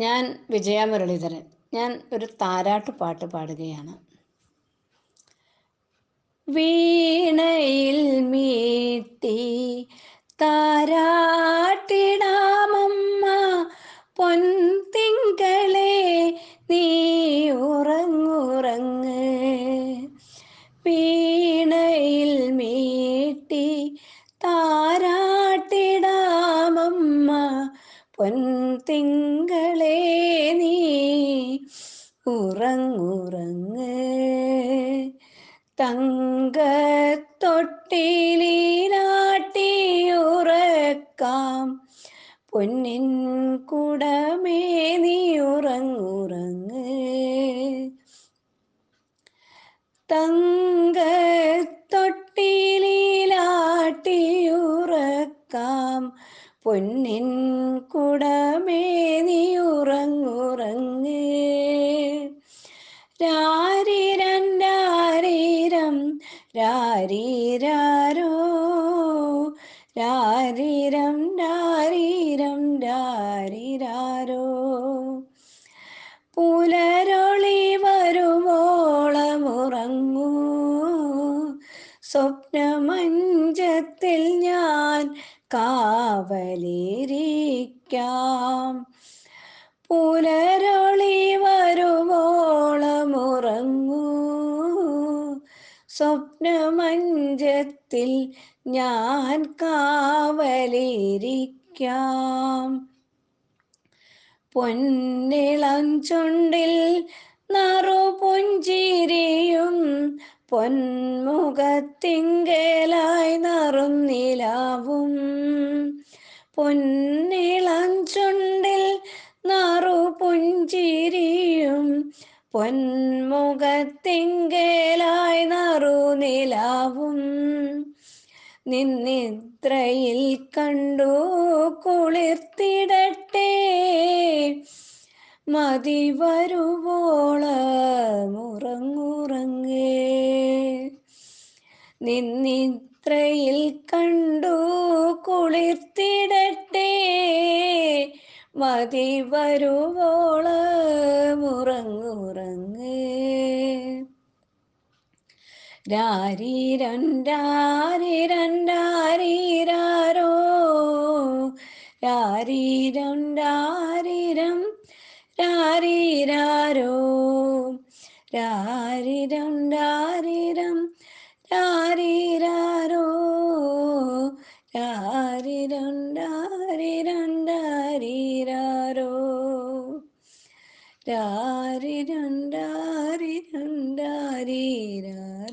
ഞാൻ വിജയ മുരളീധരൻ. ഞാൻ ഒരു താരാട്ട് പാട്ട് പാടുകയാണ്. വീണയിൽ മീട്ടി താരാട്ടിടാമമ്മ പൊൻതിങ്കളെ നീ ഉറങ്ങുറങ്ങ്. വീണയിൽ മീട്ടി താരാട്ടിടാമമ്മ പൊൻതിങ്കളെ നീ ഉറങ്ങുറങ്ങ് തങ്കത്തൊട്ടിലിനാട്ടിയുറക്കാം പൊന്നിൻ കുടമേ നീ ഉറങ്ങുറങ്ങ് തങ്കത്തൊട്ടിലാട്ടിയുറക്കാം രാരീരാരോ രാരിരം രാരീരം രാരീരാരോ പുലരൊളി വരുവോളമുറങ്ങൂ സ്വപ്നമഞ്ചത്തിൽ ഞാൻ കാവലിരിക്കാം. പുലരൊളി വരുവോളമുറങ്ങൂ സ്വപ്നമഞ്ചത്തിൽ ഞാൻ കാവലിരിക്കാം. പൊന്നിളം ചുണ്ടിൽ നറുപുഞ്ചിരിയും പൊന്മുഖത്തിങ്കലായി നറും നിലാവും. പൊന്നിളം പൊന്മുഖത്തിങ്കലായി നറുനിലാവും. നിന്നിത്രയിൽ കണ്ടു കുളിർത്തിടട്ടെ. മതി വരുവോളമുറങ്ങുറങ്ങേ നിന്നിത്രയിൽ കണ്ടു കുളിർത്തിടട്ടെ. മതി വരുവോളമുറങ്ങുറങ്ങേ രാരി രണ്ടാരി രണ്ടാരീരാരോ രാരി രണ്ടാരിരം രാരീരാരോ രാരി രാരിരം da re dun da da da